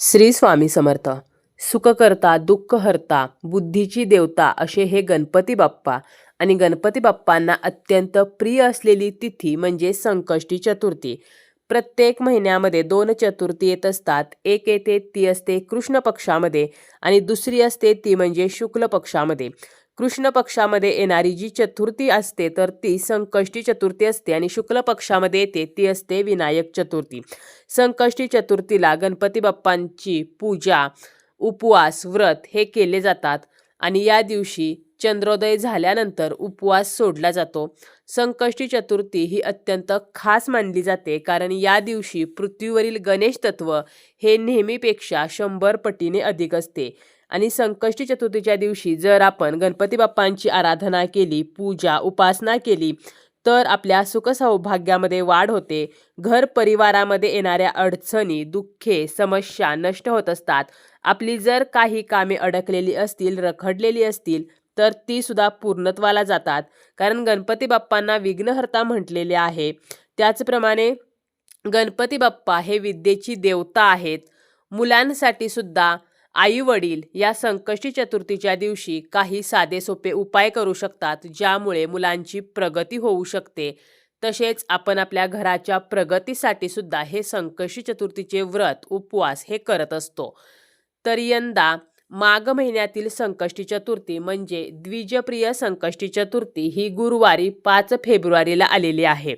श्री स्वामी समर्थ. सुखकर्ता दुःखहर्ता बुद्धीची देवता असे हे गणपती बाप्पा आणि गणपती बाप्पांना अत्यंत प्रिय असलेली तिथी म्हणजे संकष्टी चतुर्थी. प्रत्येक महिन्यामध्ये दोन चतुर्थी येत असतात. एक येते ती असते कृष्ण पक्षामध्ये आणि दुसरी असते ती म्हणजे शुक्ल पक्षामध्ये. कृष्ण पक्षामध्ये येणारी जी चतुर्थी असते तर ती संकष्टी चतुर्थी असते आणि शुक्ल पक्षामध्ये येते ती असते विनायक चतुर्थी. संकष्टी चतुर्थीला गणपती बाप्पांची पूजा उपवास व्रत हे केले जातात आणि या दिवशी चंद्रोदय झाल्यानंतर उपवास सोडला जातो. संकष्टी चतुर्थी ही अत्यंत खास मानली जाते कारण या दिवशी पृथ्वीवरील गणेश तत्व हे नेहमीपेक्षा शंभर पटीने अधिक असते. आणि संकष्टी चतुर्थीच्या दिवशी जर आपण गणपती बाप्पांची आराधना केली पूजा उपासना केली तर आपल्या सुखसौभाग्यामध्ये वाढ होते. घर परिवारामध्ये येणाऱ्या अडचणी दुःखे समस्या नष्ट होत असतात. आपली जर काही कामे अडकलेली असतील रखडलेली असतील तर ती सुद्धा पूर्णत्वाला जातात. कारण गणपती बाप्पांना विघ्नहर्ता म्हटलेले आहे. त्याचप्रमाणे गणपती बाप्पा हे विद्येची देवता आहेत. मुलांसाठी सुद्धा आई वडील या संकष्टी चतुर्थीच्या दिवशी काही साधे सोपे उपाय करू शकतात ज्यामुळे मुलांची प्रगती होऊ शकते. तसेच आपण आपल्या घराच्या प्रगतीसाठी सुद्धा हे संकष्टी चतुर्थीचे व्रत उपवास हे करत असतो. तर यंदा माघ महिन्यातील संकष्टी चतुर्थी म्हणजे द्विजप्रिय संकष्टी चतुर्थी ही गुरुवारी पाच फेब्रुवारीला आलेली आहे.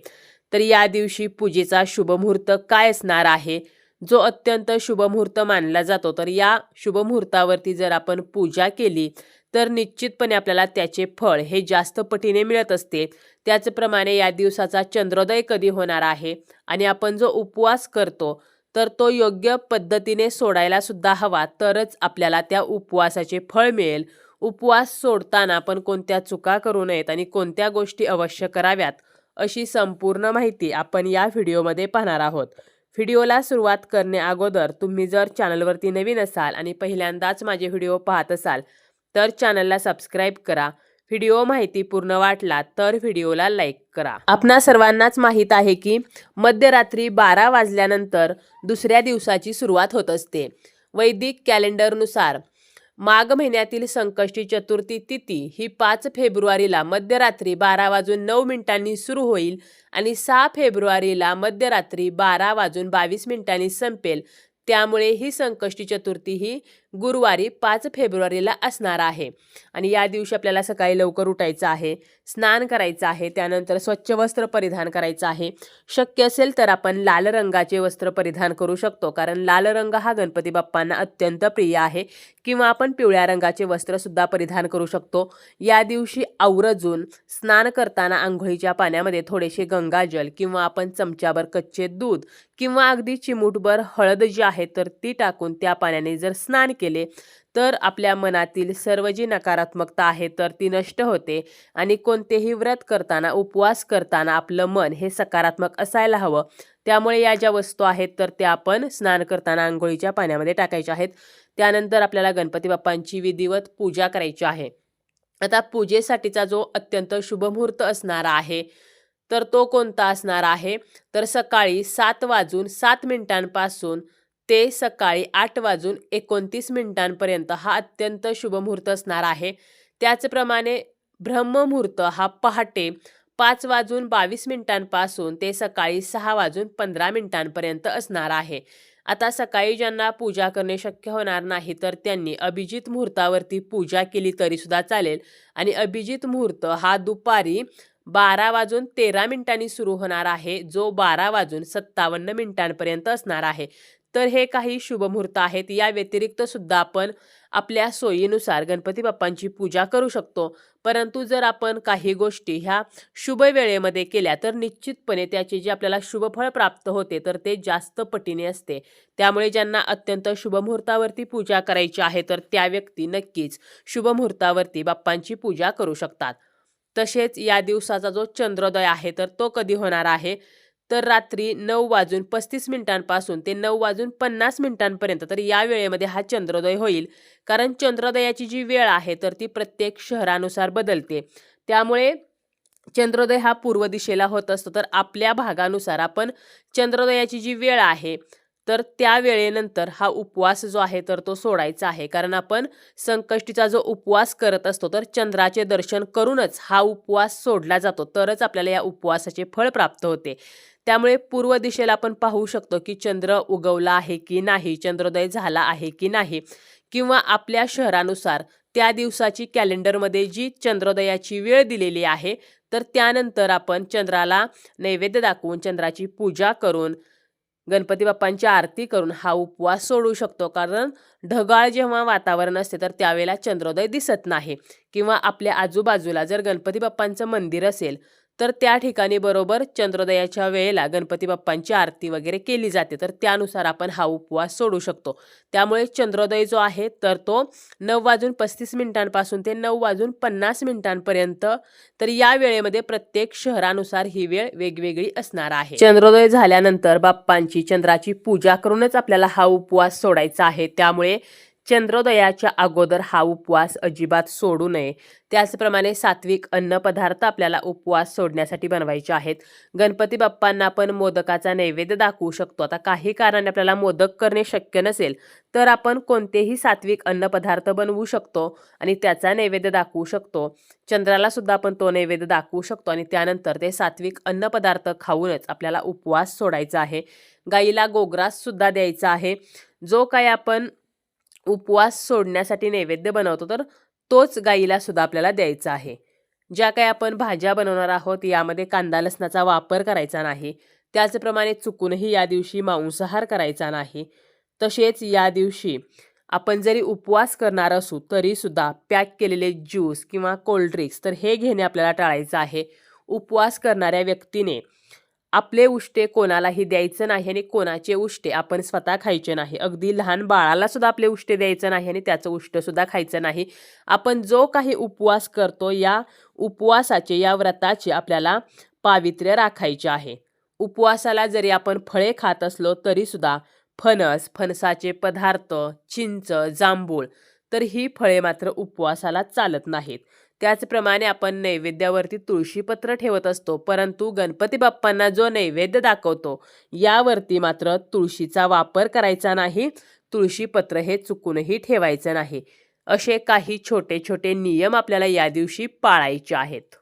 तर या दिवशी पूजेचा शुभमुहूर्त काय असणार आहे? जो अत्यंत शुभमुहूर्त मानला जातो तर या शुभमुहूर्तावरती जर आपण पूजा केली तर निश्चितपणे आपल्याला त्याचे फळ हे जास्त पटीने मिळत असते. त्याचप्रमाणे या दिवसाचा चंद्रोदय कधी होणार आहे आणि आपण जो उपवास करतो तर तो योग्य पद्धतीने सोडायला सुद्धा हवा तरच आपल्याला त्या उपवासाचे फळ मिळेल. उपवास सोडताना आपण कोणत्या चुका करू नयेत आणि कोणत्या गोष्टी अवश्य कराव्यात अशी संपूर्ण माहिती आपण या व्हिडिओमध्ये पाहणार आहोत. व्हिडिओला सुरुवात करणे अगोदर तुम्ही जर चॅनलवरती नवीन असाल आणि पहिल्यांदाच माझे व्हिडिओ पाहत असाल तर चॅनलला सबस्क्राईब करा. व्हिडिओ माहिती पूर्ण वाटला तर व्हिडिओला लाईक करा. आपणा सर्वांनाच माहीत आहे की मध्यरात्री बारा वाजल्यानंतर दुसऱ्या दिवसाची सुरुवात होत असते. वैदिक कॅलेंडरनुसार माघ महिन्यातील संकष्टी चतुर्थी तिथी ही पाच फेब्रुवारीला मध्यरात्री बारा वाजून नऊ मिनिटांनी सुरू होईल आणि सहा फेब्रुवारीला मध्यरात्री बारा वाजून बावीस मिनिटांनी संपेल. त्यामुळे ही संकष्टी चतुर्थी ही गुरुवारी पाच फेब्रुवारीला असणार आहे. आणि या दिवशी आपल्याला सकाळी लवकर उठायचं आहे स्नान करायचं आहे त्यानंतर स्वच्छ वस्त्र परिधान करायचं आहे. शक्य असेल तर आपण लाल रंगाचे वस्त्र परिधान करू शकतो कारण लाल रंग हा गणपती बाप्पांना अत्यंत प्रिय आहे. किंवा आपण पिवळ्या रंगाचे वस्त्रसुद्धा परिधान करू शकतो. या दिवशी आवरजून स्नान करताना आंघोळीच्या पाण्यामध्ये थोडेसे गंगाजल किंवा आपण चमच्यावर कच्चे दूध किंवा अगदी चिमूटभर हळद जी आहे तर ती टाकून त्या पाण्याने जर स्नान केलं तर आपल्या मनातील सर्व जी नकारात्मकता आहे तर ती नष्ट होते. आणि कोणतेही व्रत करताना उपवास करताना आपलं मन हे सकारात्मक असायला हवं. त्यामुळे या ज्या वस्तू आहेत तर त्या आपण स्नान करताना आंघोळीच्या पाण्यामध्ये टाकायच्या आहेत. त्यानंतर आपल्याला गणपती बाप्पांची विधिवत पूजा करायची आहे. आता पूजेसाठीचा जो अत्यंत शुभमुहूर्त असणारा आहे तर तो कोणता असणार आहे? तर सकाळी सात वाजून सात मिनिटांपासून ते सकाळी आठ वाजून एकोणतीस मिनिटांपर्यंत हा अत्यंत शुभमुहूर्त असणार आहे. त्याचप्रमाणे ब्रह्ममुहूर्त हा पहाटे पाच वाजून बावीस मिनिटांपासून ते सकाळी सहा वाजून पंधरा मिनिटांपर्यंत असणार आहे. आता सकाळी ज्यांना पूजा करणे शक्य होणार नाही तर त्यांनी अभिजित मुहूर्तावरती पूजा केली तरीसुद्धा चालेल. आणि अभिजित मुहूर्त हा दुपारी बारा वाजून तेरा मिनिटांनी सुरू होणार आहे जो बारा वाजून सत्तावन्न मिनिटांपर्यंत असणार आहे. तर हे काही शुभमुहूर्त आहेत. या व्यतिरिक्त सुद्धा आपण आपल्या सोयीनुसार गणपती बाप्पांची पूजा करू शकतो. परंतु जर आपण काही गोष्टी ह्या शुभ वेळेमध्ये केल्या तर निश्चितपणे त्याचे जे आपल्याला शुभफळ प्राप्त होते तर ते जास्त पटीने असते. त्यामुळे ज्यांना अत्यंत शुभमुहूर्तावरती पूजा करायची आहे तर त्या व्यक्ती नक्कीच शुभमुहूर्तावरती बाप्पांची पूजा करू शकतात. तसेच या दिवसाचा जो चंद्रोदय आहे तर तो कधी होणार आहे? तर रात्री नऊ वाजून पस्तीस मिनिटांपासून ते नऊ वाजून पन्नास मिनिटांपर्यंत तर या वेळेमध्ये हा चंद्रोदय होईल. कारण चंद्रोदयाची जी वेळ आहे तर ती प्रत्येक शहरानुसार बदलते. त्यामुळे चंद्रोदय हा पूर्व दिशेला होत असतो. तर आपल्या भागानुसार आपण चंद्रोदयाची जी वेळ आहे तर त्या वेळेनंतर हा उपवास जो आहे तर तो सोडायचा आहे. कारण आपण संकष्टीचा जो उपवास करत असतो तर चंद्राचे दर्शन करूनच हा उपवास सोडला जातो. तरच आपल्याला या उपवासाचे फळ प्राप्त होते. त्यामुळे पूर्व दिशेला आपण पाहू शकतो की चंद्र उगवला आहे की नाही चंद्रोदय झाला आहे की नाही किंवा आपल्या शहरानुसार त्या दिवसाची कॅलेंडरमध्ये जी चंद्रोदयाची वेळ दिलेली आहे तर त्यानंतर आपण चंद्राला नैवेद्य दाखवून चंद्राची पूजा करून गणपती बाप्पांची आरती करून हा उपवास सोडू शकतो. कारण ढगाळ जेव्हा वातावरण असते तर त्यावेळेला चंद्रोदय दिसत नाही. किंवा आपल्या आजूबाजूला जर गणपती बाप्पांचं मंदिर असेल तर त्या ठिकाणी बरोबर चंद्रोदयाच्या वेळेला गणपती बाप्पांची आरती वगैरे केली जाते. तर त्यानुसार आपण हा उपवास सोडू शकतो. त्यामुळे चंद्रोदय जो आहे तर तो नऊ वाजून पस्तीस मिनिटांपासून ते नऊ वाजून पन्नास मिनिटांपर्यंत तर या वेळेमध्ये प्रत्येक शहरानुसार ही वेळ वेगवेगळी असणार आहे. चंद्रोदय झाल्यानंतर बाप्पांची चंद्राची पूजा करूनच आपल्याला हा उपवास सोडायचा आहे. त्यामुळे चंद्रोदयाच्या अगोदर हा उपवास अजिबात सोडू नये. त्याचप्रमाणे सात्विक अन्नपदार्थ आपल्याला उपवास सोडण्यासाठी बनवायचे आहेत. गणपती बाप्पांना आपण मोदकाचा नैवेद्य दाखवू शकतो. आता काही कारणाने आपल्याला मोदक करणे शक्य नसेल तर आपण कोणतेही सात्विक अन्नपदार्थ बनवू शकतो आणि त्याचा नैवेद्य दाखवू शकतो. चंद्राला सुद्धा आपण तो नैवेद्य दाखवू शकतो आणि त्यानंतर ते सात्विक अन्नपदार्थ खाऊनच आपल्याला उपवास सोडायचा आहे. गाईला गोग्रास सुद्धा द्यायचा आहे. जो काय आपण उपवास सोडण्यासाठी नैवेद्य बनवतो तर तोच गाईला सुद्धा आपल्याला द्यायचा आहे. ज्या काही आपण भाज्या बनवणार आहोत यामध्ये कांदा लसणाचा वापर करायचा नाही. त्याचप्रमाणे चुकूनही या दिवशी मांसाहार करायचा नाही. तसेच या दिवशी आपण जरी उपवास करणार असू तरीसुद्धा पॅक केलेले ज्यूस किंवा कोल्ड्रिंक्स तर हे घेणे आपल्याला टाळायचं आहे. उपवास करणाऱ्या व्यक्तीने आपले उष्टे कोणालाही द्यायचं नाही आणि कोणाचे उष्टे आपण स्वतः खायचे नाही. अगदी लहान बाळाला सुद्धा आपले उष्टे द्यायचं नाही आणि त्याचं उष्टसुद्धा खायचं नाही. आपण जो काही उपवास करतो या उपवासाचे या व्रताचे आपल्याला पावित्र्य राखायचे आहे. उपवासाला जरी आपण फळे खात असलो तरीसुद्धा फणस फणसाचे पदार्थ चिंच जांभूळ तर ही फळे मात्र उपवासाला चालत नाहीत. त्याचप्रमाणे आपण नैवेद्यावरती तुळशीपत्र ठेवत असतो परंतु गणपती बाप्पांना जो नैवेद्य दाखवतो यावरती मात्र तुळशीचा वापर करायचा नाही तुळशीपत्र हे चुकूनही ठेवायचं नाही. असे काही छोटे छोटे नियम आपल्याला या दिवशी पाळायचे आहेत.